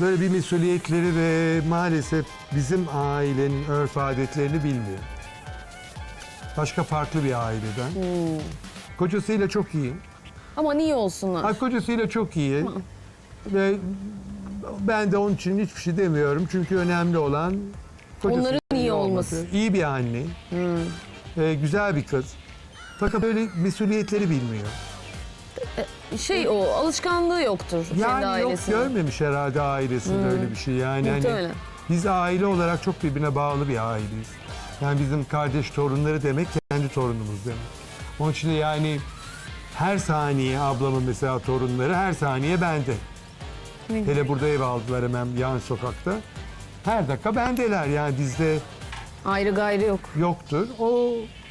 böyle bir mesuliyetleri ve maalesef bizim ailenin örf adetlerini bilmiyor. Başka farklı bir aileden. Kocasıyla çok iyi. Ama niye olsunlar? Ay kocasıyla çok iyi. Ve ben de onun için hiçbir şey demiyorum. Çünkü önemli olan kocasıyla Onların iyi olması. İyi bir anne. Ee, güzel bir kız. Fakat böyle mesuliyetleri bilmiyor. Şey o alışkanlığı yoktur kendi Yani yok ailesinin. görmemiş herhalde ailesinde öyle bir şey. Yani hani Muhtemelen. biz aile olarak çok birbirine bağlı bir aileyiz. Yani bizim kardeş torunları demek kendi torunumuz demek. Onun için de yani her saniye ablamın mesela torunları her saniye bende. Hele burada ev aldılar hemen yan sokakta. Her dakika bendeler yani bizde Ayrı gayrı yok. yoktur. O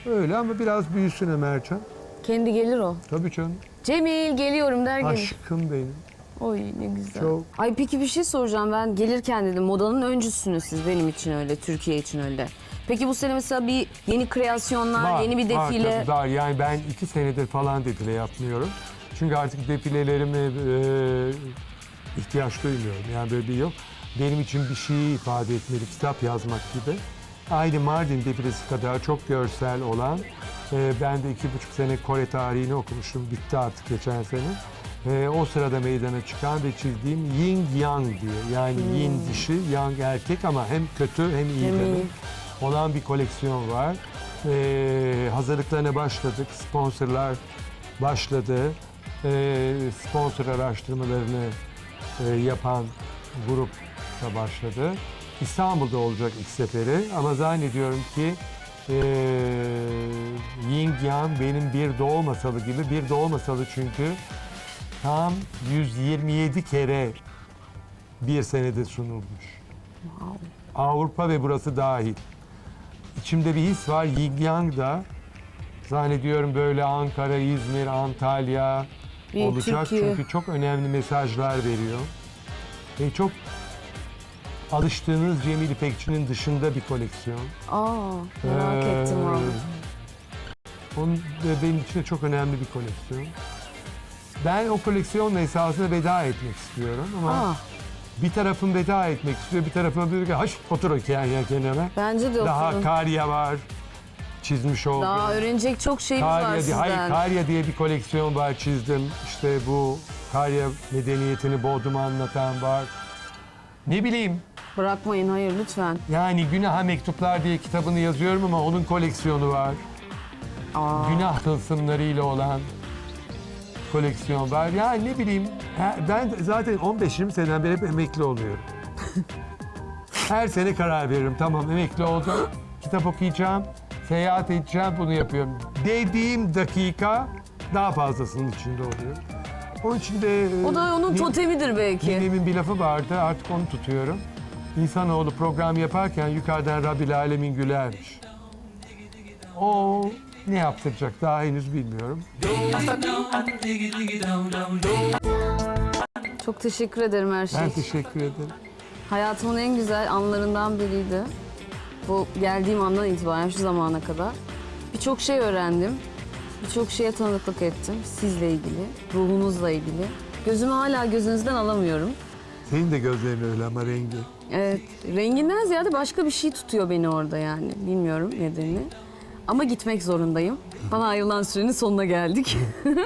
öyle ama biraz büyüsün Ömercan. Kendi gelir o. Tabii canım. Cemil geliyorum der gelir. Aşkım benim. Oy ne güzel. Çok. Ay peki bir şey soracağım ben gelirken dedim modanın öncüsünüz siz benim için öyle Türkiye için öyle. Peki bu sene mesela bir yeni kreasyonlar, yeni bir Var, defile. tabii var. Yani ben iki senedir falan defile yapmıyorum. Çünkü artık defilelerime e, ihtiyaç duymuyorum. Yani böyle bir yok. Benim için bir şey ifade etmeli, kitap yazmak gibi. Aynı Mardin defilesi kadar çok görsel olan, e, ben de iki buçuk sene Kore tarihini okumuştum, bitti artık geçen sene. E, o sırada meydana çıkan ve çizdiğim Yin Yang diye. Yani Yin dişi, Yang erkek ama hem kötü hem iyi Hem iyi. demek olan bir koleksiyon var. Ee, hazırlıklarına başladık. Sponsorlar başladı. Ee, sponsor araştırmalarını e, yapan grup da başladı. İstanbul'da olacak ilk seferi ama zannediyorum ki e, Yin Yang benim bir doğu masalı gibi bir doğu masalı çünkü tam 127 kere bir senede sunulmuş. Avrupa ve burası dahil. İçimde bir his var. Yin Yang da zannediyorum böyle Ankara, İzmir, Antalya olacak. Türkiye. Çünkü çok önemli mesajlar veriyor. Ve çok alıştığınız Cemil İpekçi'nin dışında bir koleksiyon. Aa merak Ee, ettim abi. Onun ve benim için de çok önemli bir koleksiyon. Ben o koleksiyonla esasında veda etmek istiyorum ama Aa, bir tarafım veda etmek istiyor, bir tarafım diyor ki haş otur o ya kenara. bence de Daha oturun. Karya var çizmiş olduğum. Daha öğrenecek çok şeyimiz var diye, sizden. hayır, Karya diye bir koleksiyon var çizdim. İşte bu Karya medeniyetini Bodrum'u anlatan var. Ne bileyim Bırakmayın hayır lütfen. yani Günaha Mektuplar diye kitabını yazıyorum ama onun koleksiyonu var. Aa, Günah tılsımlarıyla olan koleksiyon var. Yani ne bileyim ben zaten 15-20 seneden beri hep emekli oluyorum. Her sene karar veririm. Tamam emekli oldum. Kitap okuyacağım. Seyahat edeceğim. Bunu yapıyorum. Dediğim dakika daha fazlasının içinde oluyor. Onun için de... e, o da onun totemidir belki. Ninemin bir lafı vardı. Artık onu tutuyorum. İnsanoğlu program yaparken yukarıdan Rabbil Alemin gülermiş. O ne yaptıracak daha henüz bilmiyorum. Çok teşekkür ederim her şey Ben için. teşekkür ederim. Hayatımın en güzel anlarından biriydi. Bu geldiğim andan itibaren şu zamana kadar. Birçok şey öğrendim. Birçok şeye tanıklık ettim. Sizle ilgili, ruhunuzla ilgili. Gözümü hala gözünüzden alamıyorum. Senin de gözlerin öyle ama rengi. Evet, renginden ziyade başka bir şey tutuyor beni orada yani. Bilmiyorum nedenini. Ama gitmek zorundayım. Bana ayrılan sürenin sonuna geldik.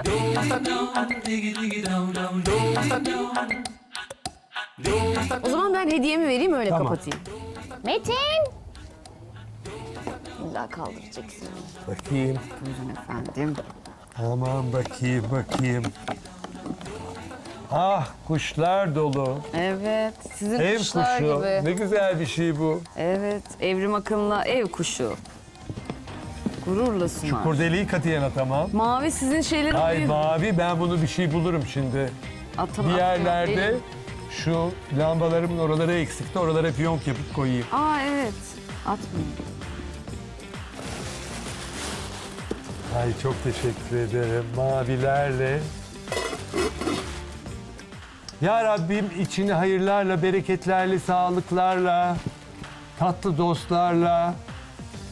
o zaman ben hediyemi vereyim öyle Tamam. kapatayım. Metin! İlla kaldıracaksın. Bakayım. Buyurun efendim. Aman bakayım bakayım. Ah kuşlar dolu. Evet, sizin Ev kuşlar kuşu. gibi. Ne güzel bir şey bu. Evet, Evrim Akın'la ev kuşu. Gururla sunar. Kurdeleyi katiyen atamam. Mavi sizin şeyleri Ay uyuyor. mavi ben bunu bir şey bulurum şimdi. Atın, Bir atın, yerlerde verin. şu lambalarımın oraları eksikti. Oralara fiyonk yapıp koyayım. Aa evet, atmayın. Ay çok teşekkür ederim. Mavilerle. Ya Rabbim içini hayırlarla, bereketlerle, sağlıklarla, tatlı dostlarla,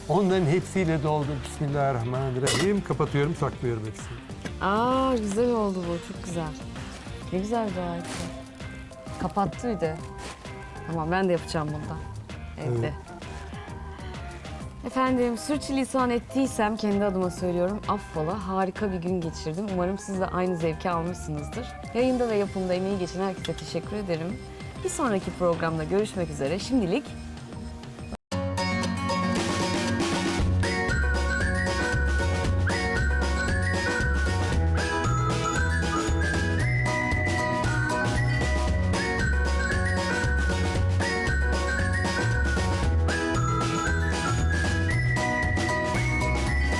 onların hepsiyle doldur. Bismillahirrahmanirrahim. Kapatıyorum, saklıyorum hepsini. Aa güzel oldu bu, çok güzel. Ne güzel bir harika. Kapattı bir de. Tamam ben de yapacağım bundan. Evde. Evet. Efendim sürçülisan ettiysem kendi adıma söylüyorum affola. Harika bir gün geçirdim. Umarım siz de aynı zevki almışsınızdır. Yayında ve yapımda emeği geçen herkese teşekkür ederim. Bir sonraki programda görüşmek üzere. Şimdilik